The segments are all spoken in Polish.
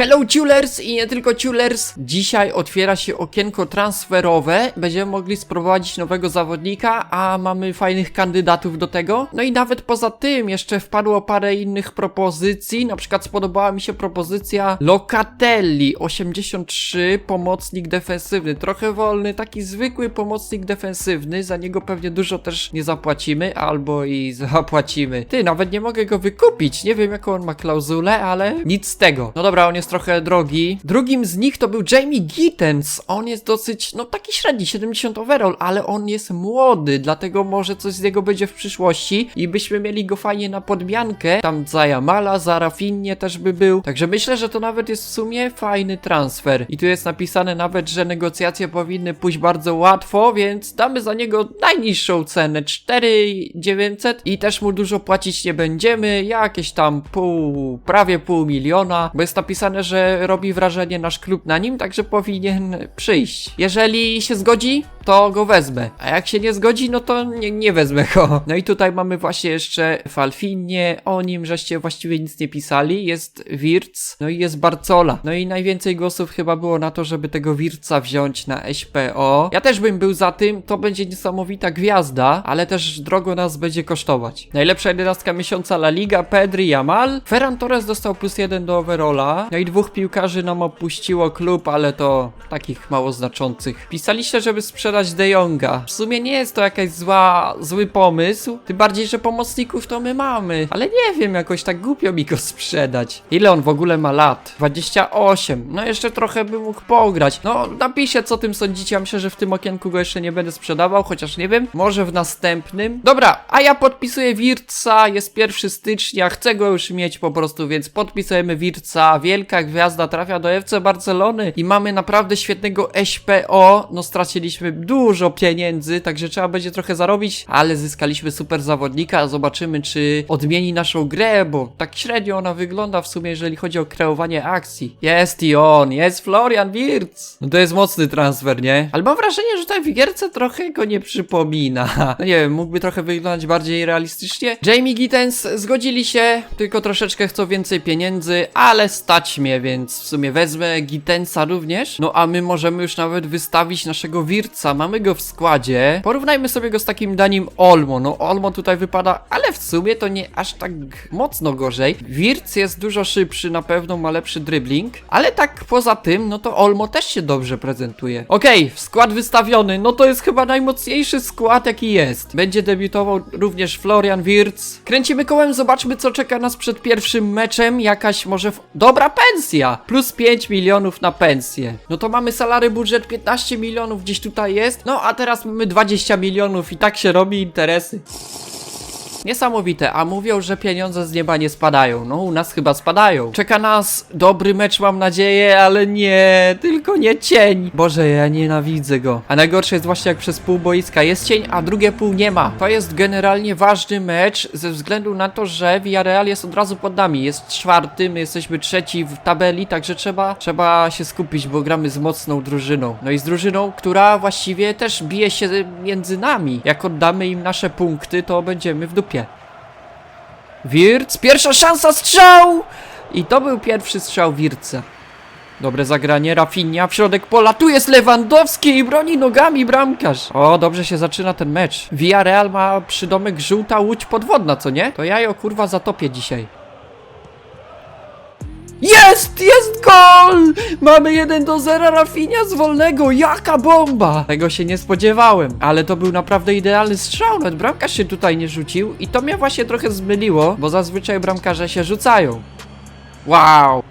Hello Ciulers i nie tylko Ciulers. Dzisiaj otwiera się okienko transferowe. Będziemy mogli sprowadzić nowego zawodnika, a mamy fajnych kandydatów do tego. No i nawet poza tym jeszcze wpadło parę innych propozycji. Na przykład spodobała mi się propozycja Locatelli 83, pomocnik defensywny. Trochę wolny, taki zwykły pomocnik defensywny. Za niego pewnie dużo też nie zapłacimy, albo i zapłacimy. Ty, nawet nie mogę go wykupić. Nie wiem jaką on ma klauzulę, ale nic z tego. No dobra, on jest trochę drogi. Drugim z nich to był Jamie Gittens. On jest dosyć, no taki średni, 70 overall, ale on jest młody, dlatego może coś z niego będzie w przyszłości i byśmy mieli go fajnie na podmiankę. Tam za Jamala, za Rafinnie też by był. Także myślę, że to nawet jest w sumie fajny transfer. I tu jest napisane nawet, że negocjacje powinny pójść bardzo łatwo, więc damy za niego najniższą cenę 4900 i też mu dużo płacić nie będziemy. Jakieś tam pół, prawie pół miliona, bo jest napisane, że robi wrażenie nasz klub na nim, także powinien przyjść. Jeżeli się zgodzi, to go wezmę. A jak się nie zgodzi, no to nie, nie wezmę go. No i tutaj mamy właśnie jeszcze Falfinie, o nim żeście właściwie nic nie pisali. Jest Wirtz, no i jest Barcola. No i najwięcej głosów chyba było na to, żeby tego Wirtza wziąć na SPO. Ja też bym był za tym, to będzie niesamowita gwiazda, ale też drogo nas będzie kosztować. Najlepsza jedenastka miesiąca La Liga, Pedri, Jamal. Ferran Torres dostał plus jeden do overalla. No i dwóch piłkarzy nam opuściło klub, ale to takich mało znaczących. Pisaliście, żeby sprzedać De Jonga. W sumie nie jest to jakaś zła, zły pomysł, tym bardziej, że pomocników to my mamy. Ale nie wiem, jakoś tak głupio mi go sprzedać. Ile on w ogóle ma lat? 28. No jeszcze trochę by mógł pograć. No napiszę, co tym sądzicie. Ja myślę, że w tym okienku go jeszcze nie będę sprzedawał, chociaż nie wiem. Może w następnym. Dobra, a ja podpisuję Wirtza. Jest 1 stycznia. Chcę go już mieć po prostu, więc podpisujemy Wirtza. Wielka gwiazda trafia do FC Barcelony i mamy naprawdę świetnego SPO. No straciliśmy dużo pieniędzy, także trzeba będzie trochę zarobić, ale zyskaliśmy super zawodnika. Zobaczymy, czy odmieni naszą grę, bo tak średnio ona wygląda w sumie, jeżeli chodzi o kreowanie akcji. Jest i on, jest Florian Wirtz. No to jest mocny transfer, nie? Ale mam wrażenie, że tutaj w gierce trochę go nie przypomina. No nie wiem, mógłby trochę wyglądać bardziej realistycznie. Jamie Gittens zgodzili się, tylko troszeczkę chcą więcej pieniędzy, ale stać więc w sumie wezmę Gittensa również. No a my możemy już nawet wystawić naszego Wirtza. Mamy go w składzie. Porównajmy sobie go z takim Danim Olmo. No Olmo tutaj wypada, ale w sumie to nie aż tak mocno gorzej. Wirtz jest dużo szybszy, na pewno ma lepszy dribbling, ale tak poza tym, no to Olmo też się dobrze prezentuje. Okej, skład wystawiony, no to jest chyba najmocniejszy skład jaki jest. Będzie debiutował również Florian Wirtz. Kręcimy kołem, zobaczmy co czeka nas przed pierwszym meczem. Jakaś może... W... Dobra pensja! Plus 5 milionów na pensję. No to mamy salary budżet 15 milionów gdzieś tutaj jest. No a teraz mamy 20 milionów i tak się robi interesy. Niesamowite, a mówią, że pieniądze z nieba nie spadają. No, u nas chyba spadają. Czeka nas dobry mecz, mam nadzieję, ale nie, tylko nie cień. Boże, ja nienawidzę go. A najgorsze jest właśnie jak przez pół boiska jest cień, a drugie pół nie ma. To jest generalnie ważny mecz ze względu na to, że Villarreal jest od razu pod nami. Jest czwarty, my jesteśmy trzeci w tabeli, także trzeba, trzeba się skupić, bo gramy z mocną drużyną. No i z drużyną, która właściwie też bije się między nami. Jak oddamy im nasze punkty, to będziemy w dupie. Wirc, pierwsza szansa, strzał! I to był pierwszy strzał Wirca. Dobre zagranie, Rafinha w środek pola, tu jest Lewandowski i broni nogami bramkarz. O, dobrze się zaczyna ten mecz. Villarreal ma przydomek żółta łódź podwodna, co nie? To ja ją kurwa zatopię dzisiaj. Jest! Jest gol! Mamy 1 do 0 Rafinha z wolnego. Jaka bomba! Tego się nie spodziewałem, ale to był naprawdę idealny strzał. Nawet bramkarz się tutaj nie rzucił i to mnie właśnie trochę zmyliło, bo zazwyczaj bramkarze się rzucają. Wow!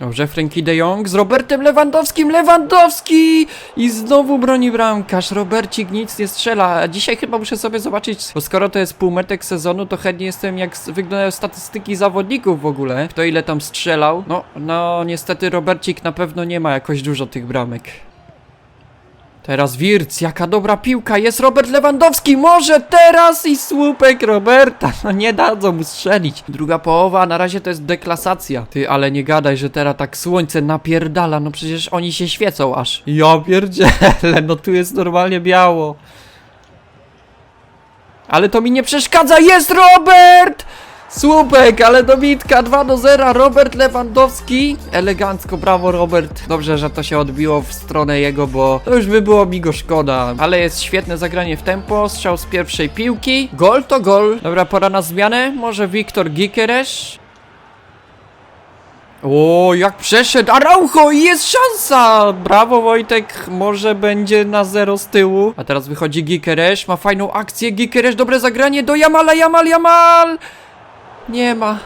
Dobrze, Frankie de Jong z Robertem Lewandowskim. Lewandowski! I znowu broni bramkarz. Robercik nic nie strzela. Dzisiaj chyba muszę sobie zobaczyć, bo skoro to jest półmetek sezonu, to chętnie jestem jak wyglądają statystyki zawodników w ogóle. Kto ile tam strzelał. No, no niestety Robercik na pewno nie ma jakoś dużo tych bramek. Teraz Wirc, jaka dobra piłka, jest Robert Lewandowski, może teraz i słupek Roberta, no nie dadzą mu strzelić. Druga połowa, na razie to jest deklasacja. Ty, ale nie gadaj, że teraz tak słońce napierdala, no przecież oni się świecą aż. Ja pierdzielę, no tu jest normalnie biało. Ale to mi nie przeszkadza, jest Robert! Słupek, ale dobitka 2 do 0. Robert Lewandowski. Elegancko, brawo Robert. Dobrze, że to się odbiło w stronę jego, bo to już by było mi go szkoda. Ale jest świetne zagranie w tempo. Strzał z pierwszej piłki. Gol to gol. Dobra, pora na zmianę. Może Wiktor Gikeresz. O, jak przeszedł Araujo i jest szansa! Brawo Wojtek, może będzie na zero z tyłu. A teraz wychodzi Gikeresz, ma fajną akcję. Gikeresz, dobre zagranie do Jamala, Jamal, Jamal! Nie ma.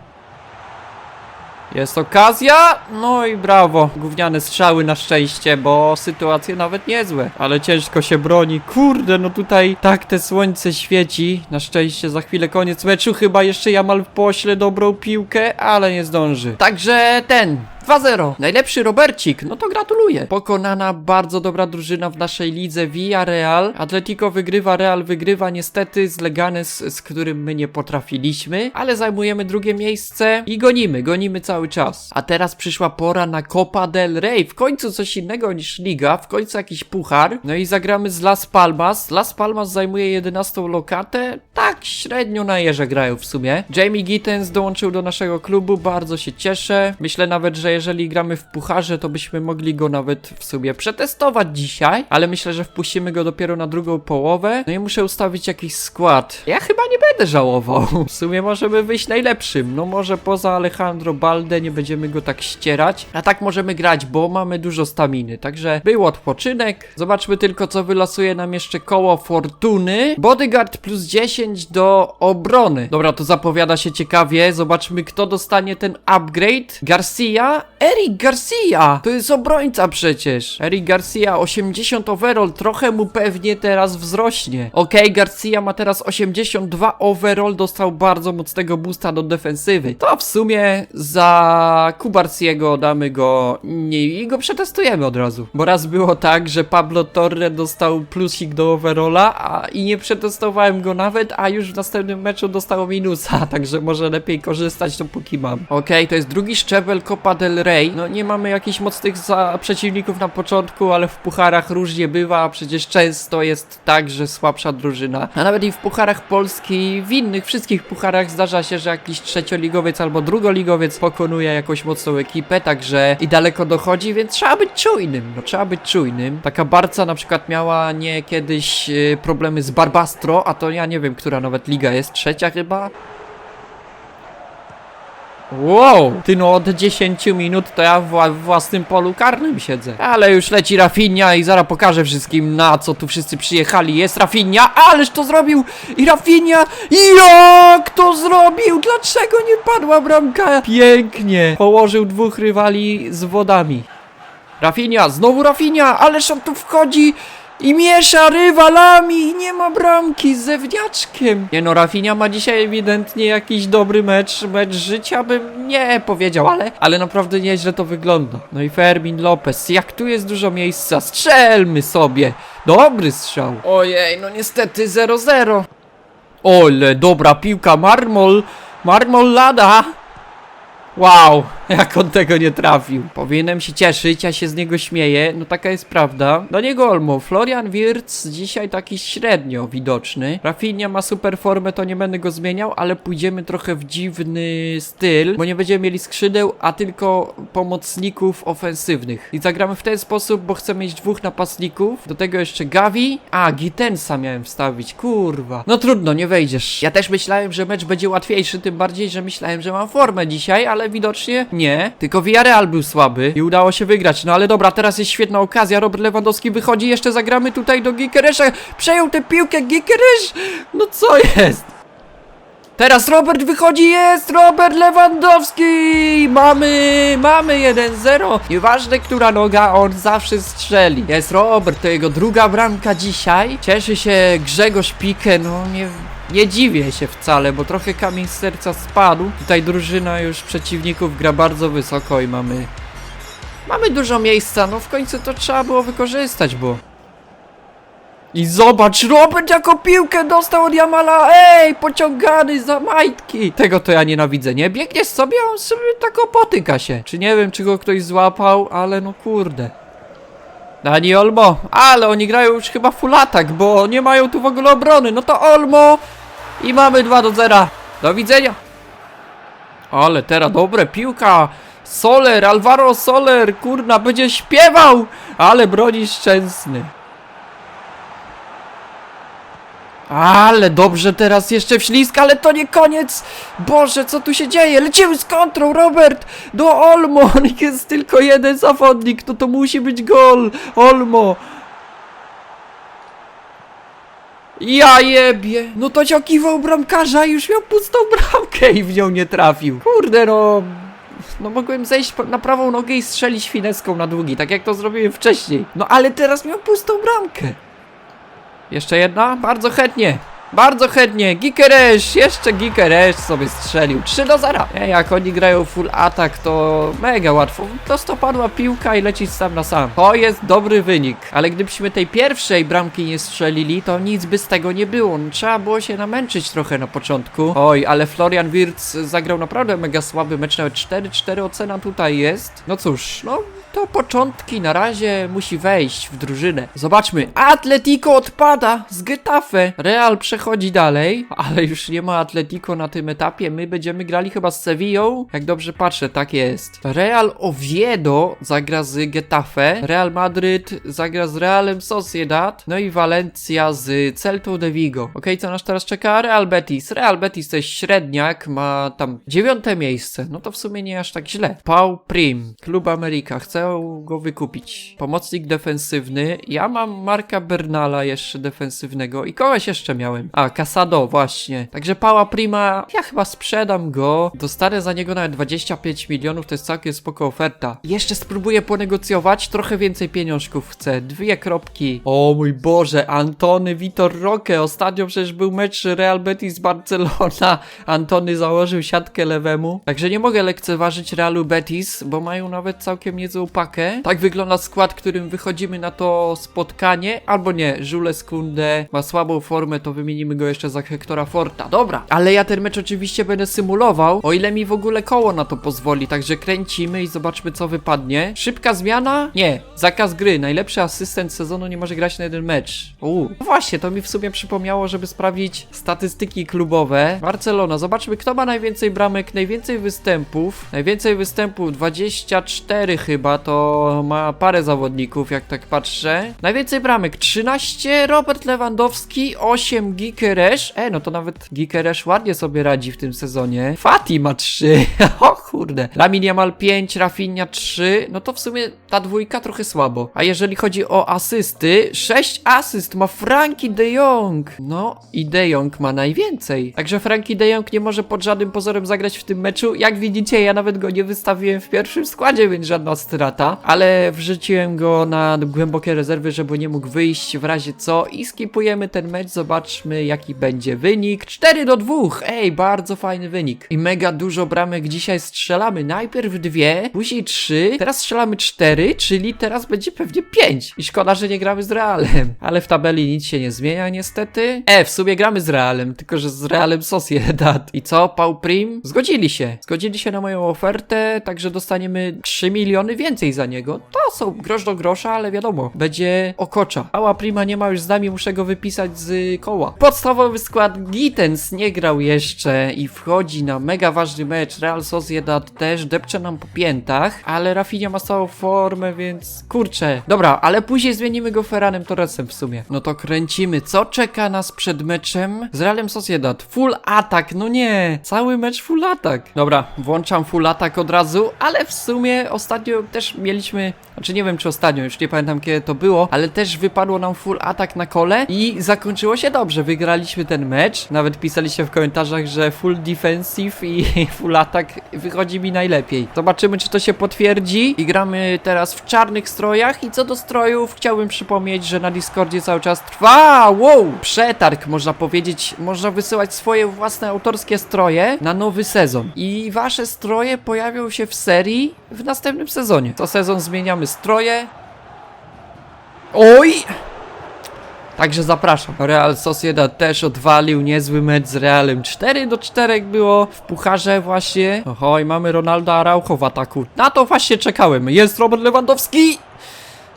Jest okazja, no i brawo. Gówniane strzały na szczęście, bo sytuacje nawet niezłe. Ale ciężko się broni. Kurde, no tutaj tak te słońce świeci. Na szczęście za chwilę koniec meczu. Chyba jeszcze Jamal pośle dobrą piłkę, ale nie zdąży. Także ten. 2-0. Najlepszy Robercik, no to gratuluję. Pokonana bardzo dobra drużyna w naszej lidze Villarreal. Atletico wygrywa, Real wygrywa niestety z Leganes, z którym my nie potrafiliśmy, ale zajmujemy drugie miejsce i gonimy, gonimy cały czas. A teraz przyszła pora na Copa del Rey. W końcu coś innego niż liga, w końcu jakiś puchar. No i zagramy z Las Palmas. Las Palmas zajmuje 11 lokatę. Tak średnio na jeże grają w sumie. Jamie Gittens dołączył do naszego klubu, bardzo się cieszę. Myślę nawet, że jeżeli gramy w pucharze, to byśmy mogli go nawet w sumie przetestować dzisiaj, ale myślę, że wpuścimy go dopiero na drugą połowę. No i muszę ustawić jakiś skład. Ja chyba nie będę żałował. W sumie możemy wyjść najlepszym. No może poza Alejandro Balde nie będziemy go tak ścierać. A tak możemy grać, bo mamy dużo staminy. Także był odpoczynek. Zobaczmy tylko, co wylasuje nam jeszcze koło fortuny. Bodyguard plus 10 do obrony. Dobra, to zapowiada się ciekawie. Zobaczmy, kto dostanie ten upgrade. Garcia? Eric Garcia! To jest obrońca przecież. Eric Garcia 80 overall, trochę mu pewnie teraz wzrośnie. Okej, Garcia ma teraz 82 overall, dostał bardzo mocnego boosta do defensywy. To w sumie za Kubarciego damy go nie i go przetestujemy od razu. Bo raz było tak, że Pablo Torre dostał plusik do overalla a, i nie przetestowałem go nawet, a już w następnym meczu dostało minusa, także może lepiej korzystać dopóki mam. Okej, to jest drugi szczebel Copa del Rey. No nie mamy jakichś mocnych przeciwników na początku, ale w pucharach różnie bywa, a przecież często jest tak, że słabsza drużyna. A nawet i w pucharach Polski, w innych wszystkich pucharach zdarza się, że jakiś trzecioligowiec albo drugoligowiec pokonuje jakąś mocną ekipę, także i daleko dochodzi, więc trzeba być czujnym. No trzeba być czujnym. Taka Barca na przykład miała nie kiedyś e, problemy z Barbastro, a to ja nie wiem, która nawet liga jest, trzecia chyba? Wow, ty no od 10 minut to ja w, własnym polu karnym siedzę. Ale już leci Rafinha i zaraz pokażę wszystkim na co tu wszyscy przyjechali. Jest Rafinha, ależ to zrobił! I Rafinha, jak to zrobił? Dlaczego nie padła bramka? Pięknie. Położył dwóch rywali z wodami. Rafinha, znowu Rafinha, ależ on tu wchodzi i miesza rywalami i nie ma bramki z zewniaczkiem. Nie no, Rafinha ma dzisiaj ewidentnie jakiś dobry mecz, mecz życia bym nie powiedział, ale, ale naprawdę nieźle to wygląda. No i Fermin Lopez, jak tu jest dużo miejsca, strzelmy sobie. Dobry strzał. Ojej, no niestety 0-0. Ole, dobra piłka, Marmol, Marmol lada. Wow, jak on tego nie trafił. Powinienem się cieszyć, ja się z niego śmieję, no taka jest prawda. Do niego Olmo, Florian Wirtz dzisiaj taki średnio widoczny. Rafinha ma super formę, to nie będę go zmieniał, ale pójdziemy trochę w dziwny styl, bo nie będziemy mieli skrzydeł, a tylko pomocników ofensywnych. I zagramy w ten sposób, bo chcę mieć dwóch napastników, do tego jeszcze Gavi, a Gitensa miałem wstawić, kurwa. No trudno, nie wejdziesz. Ja też myślałem, że mecz będzie łatwiejszy, tym bardziej, że myślałem, że mam formę dzisiaj, ale widocznie nie. Tylko Villarreal był słaby i udało się wygrać. No ale dobra, teraz jest świetna okazja. Robert Lewandowski wychodzi, jeszcze zagramy tutaj do Gikeresza. Przejął tę piłkę Gikeresz! No co jest? Teraz Robert wychodzi, jest Robert Lewandowski! Mamy, mamy 1-0. Nieważne, która noga, on zawsze strzeli. Jest Robert, to jego druga bramka dzisiaj. Cieszy się Grzegorz Pikę, no nie, nie dziwię się wcale, bo trochę kamień z serca spadł. Tutaj drużyna już przeciwników gra bardzo wysoko i mamy... Mamy dużo miejsca, no w końcu to trzeba było wykorzystać, bo... I zobacz, Robert jako piłkę dostał od Jamala, ej, pociągany za majtki. Tego to ja nienawidzę, nie? Biegniesz sobie, a on sobie tak opotyka się. Czy nie wiem, czy go ktoś złapał, ale no kurde. Dani Olmo, ale oni grają już chyba full attack, bo nie mają tu w ogóle obrony. No to Olmo i mamy 2 do 0. Do widzenia. Ale teraz dobre, piłka. Soler, Alvaro Soler, kurna, będzie śpiewał, ale broni szczęsny. Ale dobrze teraz jeszcze wślizg, ale to nie koniec! Boże, co tu się dzieje? Lecimy z kontrą, Robert! Do Olmo! Jest tylko jeden zawodnik, to to musi być gol! Olmo! Ja jebie! No to ciąkiwał bramkarza i już miał pustą bramkę i w nią nie trafił. Kurde no... No mogłem zejść na prawą nogę i strzelić fineską na długi, tak jak to zrobiłem wcześniej. No ale teraz miał pustą bramkę. Jeszcze jedna? Bardzo chętnie. Bardzo chętnie. Gikeresz! Jeszcze Gikeresz sobie strzelił. 3 do 0. Nie, jak oni grają full atak, to mega łatwo. Prosto padła piłka i lecisz sam na sam. To jest dobry wynik. Ale gdybyśmy tej pierwszej bramki nie strzelili, to nic by z tego nie było. No, trzeba było się namęczyć trochę na początku. Oj, ale Florian Wirtz zagrał naprawdę mega słaby mecz. Nawet 4-4 ocena tutaj jest. No cóż, no to początki na razie musi wejść w drużynę. Zobaczmy. Atletico odpada z Getafe. Real przechodzi dalej, ale już nie ma Atletico na tym etapie. My będziemy grali chyba z Sevillą. Jak dobrze patrzę, tak jest. Real Oviedo zagra z Getafe. Real Madryt zagra z Realem Sociedad. No i Valencia z Celtą de Vigo. Okej, co nas teraz czeka? Real Betis. Real Betis to jest średniak, ma tam dziewiąte miejsce. No to w sumie nie aż tak źle. Pau Prim, Klub Ameryka. Chcę go wykupić. Pomocnik defensywny. Ja mam Marka Bernala jeszcze defensywnego i kogoś jeszcze miałem. A, Casado, właśnie. Także Pała Prima, ja chyba sprzedam go. Dostanę za niego nawet 25 milionów, to jest całkiem spoko oferta. Jeszcze spróbuję ponegocjować, trochę więcej pieniążków chcę. Dwie kropki. O mój Boże, Antony Vitor Roque. Ostatnio przecież był mecz Real Betis Barcelona. Antony założył siatkę lewemu. Także nie mogę lekceważyć Realu Betis, bo mają nawet całkiem niezłą pakę. Tak wygląda skład, którym wychodzimy na to spotkanie. Albo nie, Jules Kunde ma słabą formę, to wymienimy go jeszcze za Hectora Forta. Dobra, ale ja ten mecz oczywiście będę symulował, o ile mi w ogóle koło na to pozwoli. Także kręcimy i zobaczmy co wypadnie. Szybka zmiana? Nie. Zakaz gry. Najlepszy asystent sezonu nie może grać na jeden mecz. Uuu. No właśnie, to mi w sumie przypomniało, żeby sprawdzić statystyki klubowe. Barcelona, zobaczmy kto ma najwięcej bramek, najwięcej występów. Najwięcej występów, 24 chyba, to ma parę zawodników, jak tak patrzę. Najwięcej bramek, 13 Robert Lewandowski, 8 Gikeresz. E, no to nawet Gikeresz ładnie sobie radzi w tym sezonie. Fati ma 3. o kurde. Lamin Yamal 5, Rafinha 3. No to w sumie ta dwójka trochę słabo. A jeżeli chodzi o asysty, 6 asyst ma Frankie de Jong. No i de Jong ma najwięcej. Także Frankie de Jong nie może pod żadnym pozorem zagrać w tym meczu. Jak widzicie, ja nawet go nie wystawiłem w pierwszym składzie, więc żadna strata. Ale wrzuciłem go na głębokie rezerwy, żeby nie mógł wyjść w razie co. I skipujemy ten mecz, zobaczmy jaki będzie wynik. 4 do 2. Ej, bardzo fajny wynik. I mega dużo bramek dzisiaj strzelamy. Najpierw dwie, później trzy, teraz strzelamy cztery, czyli teraz będzie pewnie pięć. I szkoda, że nie gramy z Realem. Ale w tabeli nic się nie zmienia niestety. E, w sumie gramy z Realem, tylko że z Realem Sociedad. I co, Pau Prim? Zgodzili się. Zgodzili się na moją ofertę, także dostaniemy 3 miliony więcej za niego. To są grosz do grosza, ale wiadomo, będzie okocza. Pała Prima nie ma już z nami, muszę go wypisać z koła. Podstawowy skład Gittens nie grał jeszcze i wchodzi na mega ważny mecz. Real Sociedad też depcze nam po piętach, ale Rafinha ma całą formę, więc kurczę. Dobra, ale później zmienimy go Ferranem Torresem w sumie. No to kręcimy. Co czeka nas przed meczem z Realem Sociedad? Full atak, no nie. Cały mecz full atak. Dobra, włączam full atak od razu, ale w sumie ostatnio też mieliśmy, znaczy nie wiem czy ostatnio, już nie pamiętam kiedy to było, ale też wypadło nam full atak na kole i zakończyło się dobrze. Wygraliśmy ten mecz. Nawet pisaliście w komentarzach, że full defensive i full atak wychodzi mi najlepiej. Zobaczymy czy to się potwierdzi i gramy teraz w czarnych strojach i co do strojów chciałbym przypomnieć, że na Discordzie cały czas trwa, wow, przetarg można powiedzieć, można wysyłać swoje własne autorskie stroje na nowy sezon i wasze stroje pojawią się w serii w następnym sezonie. Co sezon zmieniamy stroje. Oj! Także zapraszam. Real Sociedad też odwalił niezły mecz z Realem. 4 do 4 było w pucharze właśnie. Oho, i mamy Ronaldo Araujo w ataku. Na to właśnie czekałem. Jest Robert Lewandowski!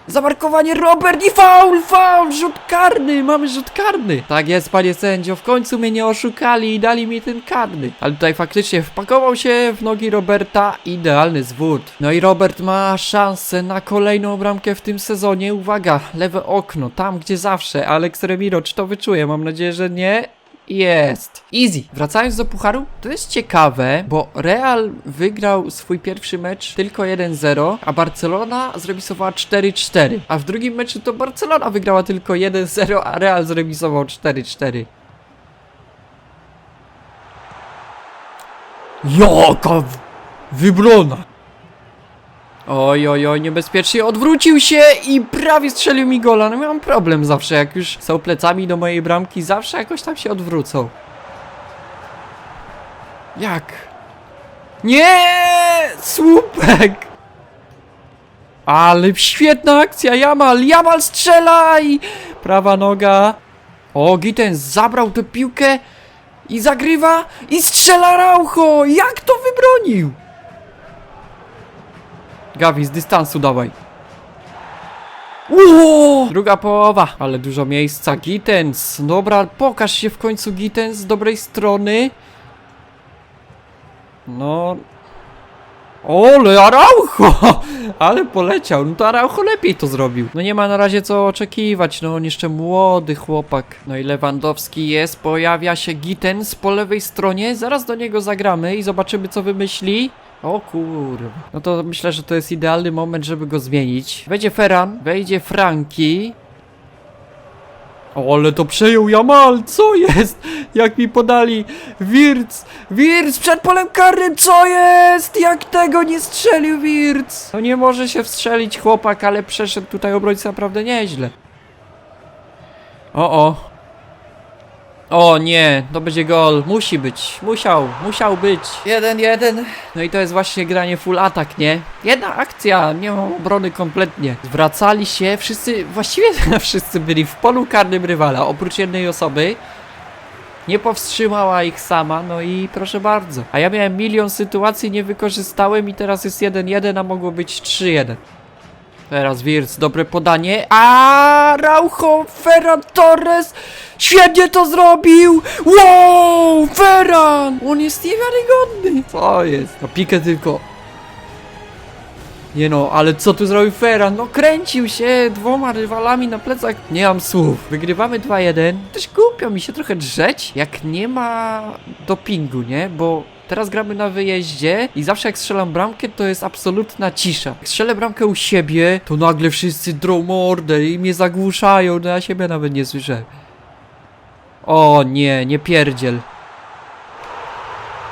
Zamarkowanie Robert i faul, faul, rzut karny, mamy rzut karny. Tak jest, panie sędzio, w końcu mnie nie oszukali i dali mi ten karny. Ale tutaj faktycznie wpakował się w nogi Roberta, idealny zwód. No i Robert ma szansę na kolejną bramkę w tym sezonie. Uwaga, lewe okno, tam gdzie zawsze. Alex Remiro, czy to wyczuje? Mam nadzieję, że nie. Jest. Easy. Wracając do pucharu, to jest ciekawe, bo Real wygrał swój pierwszy mecz tylko 1-0, a Barcelona zremisowała 4-4. A w drugim meczu to Barcelona wygrała tylko 1-0, a Real zremisował 4-4. Jaka wybrona! Oj, oj, oj, niebezpiecznie odwrócił się i prawie strzelił mi gola. No miałem problem zawsze, jak już są plecami do mojej bramki, zawsze jakoś tam się odwrócą. Jak? Nie! Słupek! Ale świetna akcja, Jamal! Jamal strzelaj! Prawa noga. O, Gittens zabrał tę piłkę i zagrywa i strzela Raucho! Jak to wybronił? Gavi, z dystansu dawaj. Uuu! Druga połowa, ale dużo miejsca. Gittens, dobra, pokaż się w końcu Gittens z dobrej strony. No... Ole, Araujo! Ale poleciał, no to Araujo lepiej to zrobił. No nie ma na razie co oczekiwać, no on jeszcze młody chłopak. No i Lewandowski jest, pojawia się Gittens po lewej stronie, zaraz do niego zagramy i zobaczymy co wymyśli. O kurwa. No to myślę, że to jest idealny moment, żeby go zmienić. Wejdzie Ferran, wejdzie Franki. O, ale to przejął Jamal, co jest? Jak mi podali Wirc, Wirc przed polem karnym, co jest? Jak tego nie strzelił Wirc? No nie może się wstrzelić chłopak, ale przeszedł tutaj obrońca naprawdę nieźle. O, o. O nie, to będzie gol. Musi być. Musiał, musiał być. Jeden, jeden. No i to jest właśnie granie full atak, nie? Jedna akcja, nie ma obrony kompletnie. Zwracali się, wszyscy, właściwie wszyscy byli w polu karnym rywala, oprócz jednej osoby. Nie powstrzymała ich sama, no i proszę bardzo. A ja miałem milion sytuacji, nie wykorzystałem i teraz jest 1-1, a mogło być 3-1. Teraz Wirtz, dobre podanie. A Raucho, Ferran Torres! Świetnie to zrobił! Wow! Ferran! On jest niewiarygodny! Co jest? No pikę tylko. Nie no, ale co tu zrobił Ferran? No kręcił się dwoma rywalami na plecach. Nie mam słów. Wygrywamy 2-1. Też głupio mi się trochę drzeć, jak nie ma dopingu, nie? Bo Teraz gramy na wyjeździe i zawsze jak strzelam bramkę, to jest absolutna cisza. Jak strzelę bramkę u siebie, to nagle wszyscy drą mordę i mnie zagłuszają, no ja siebie nawet nie słyszę. O nie, nie pierdziel.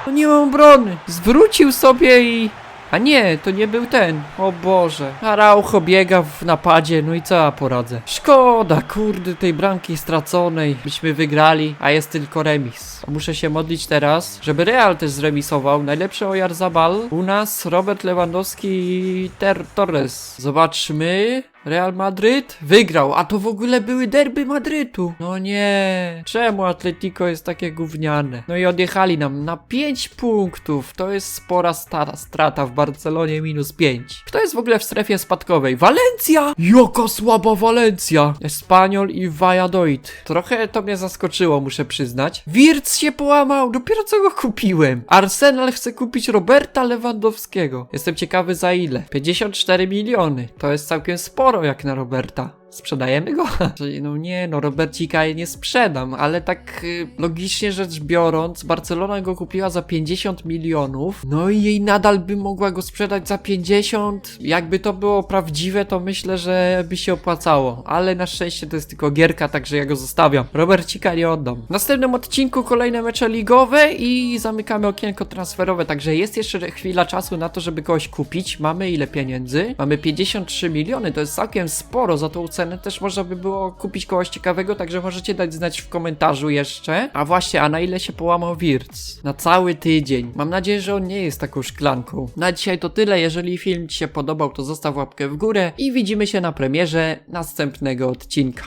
No nie mam obrony. Zwrócił sobie i... A nie, to nie był ten. O Boże. Araucho biega w napadzie, no i co ja poradzę? Szkoda, kurde, tej bramki straconej. Byśmy wygrali, a jest tylko remis. Muszę się modlić teraz, żeby Real też zremisował. Najlepszy Oyarzabal. U nas Robert Lewandowski i Ter Torres. Zobaczmy. Real Madryt wygrał, a to w ogóle były derby Madrytu. No nie, czemu Atletico jest takie gówniane? No i odjechali nam na 5 punktów. To jest spora stara strata w Barcelonie minus 5. Kto jest w ogóle w strefie spadkowej? Walencja! Jaka słaba Walencja! Espanyol i Valladolid. Trochę to mnie zaskoczyło, muszę przyznać. Wirtz się połamał, dopiero co go kupiłem. Arsenal chce kupić Roberta Lewandowskiego. Jestem ciekawy za ile. 54 miliony. To jest całkiem sporo jak na Roberta. Sprzedajemy go? Czyli, No nie, no Robercika nie sprzedam, ale tak y, logicznie rzecz biorąc, Barcelona go kupiła za 50 milionów, no i jej nadal by mogła go sprzedać za 50. Jakby to było prawdziwe, to myślę, że by się opłacało, ale na szczęście to jest tylko gierka, także ja go zostawiam. Robercika nie oddam. W następnym odcinku kolejne mecze ligowe i zamykamy okienko transferowe, także jest jeszcze chwila czasu na to, żeby kogoś kupić. Mamy ile pieniędzy? Mamy 53 miliony, to jest całkiem sporo za tą cenę też można by było kupić kogoś ciekawego, także możecie dać znać w komentarzu jeszcze. A właśnie, a na ile się połamał Wirtz? Na cały tydzień. Mam nadzieję, że on nie jest taką szklanką. Na dzisiaj to tyle, jeżeli film Ci się podobał, to zostaw łapkę w górę i widzimy się na premierze następnego odcinka.